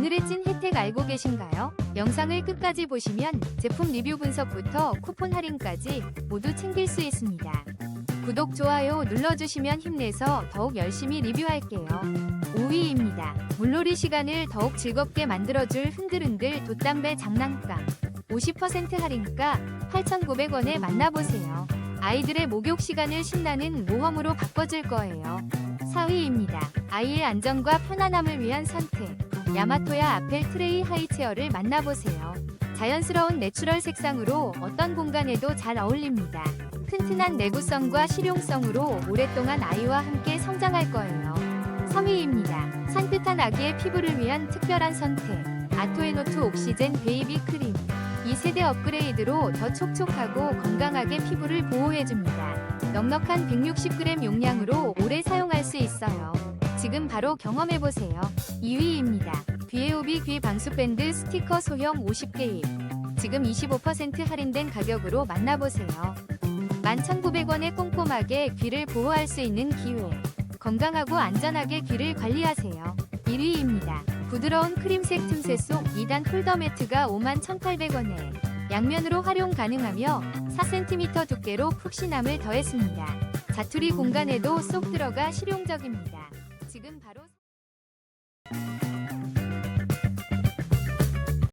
오늘의 찐 혜택 알고 계신가요? 영상을 끝까지 보시면 제품 리뷰 분석부터 쿠폰 할인까지 모두 챙길 수 있습니다. 구독, 좋아요 눌러주시면 힘내서 더욱 열심히 리뷰할게요. 5위입니다. 물놀이 시간을 더욱 즐겁게 만들어줄 흔들흔들 돛담배 장난감. 50% 할인가 8,900원에 만나보세요. 아이들의 목욕 시간을 신나는 모험으로 바꿔줄 거예요. 4위입니다. 아이의 안전과 편안함을 위한 선택. 야마토야 아펠 트레이 하이체어를 만나보세요. 자연스러운 내추럴 색상으로 어떤 공간에도 잘 어울립니다. 튼튼한 내구성과 실용성으로 오랫동안 아이와 함께 성장할 거예요. 3위입니다. 산뜻한 아기의 피부를 위한 특별한 선택. 아토에노트 옥시젠 베이비 크림. 2세대 업그레이드로 더 촉촉하고 건강하게 피부를 보호해줍니다. 넉넉한 160g 용량으로 오래 사용할 수 있어요. 지금 바로 경험해보세요. 2위입니다. 비에오비 귀 방수밴드 스티커 소형 50개입. 지금 25% 할인된 가격으로 만나보세요. 11,900원에 꼼꼼하게 귀를 보호할 수 있는 기회. 건강하고 안전하게 귀를 관리하세요. 1위입니다. 부드러운 크림색 틈새 속 2단 홀더 매트가 51,800원에 양면으로 활용 가능하며 4cm 두께로 푹신함을 더했습니다. 자투리 공간에도 쏙 들어가 실용적입니다. 지금 바로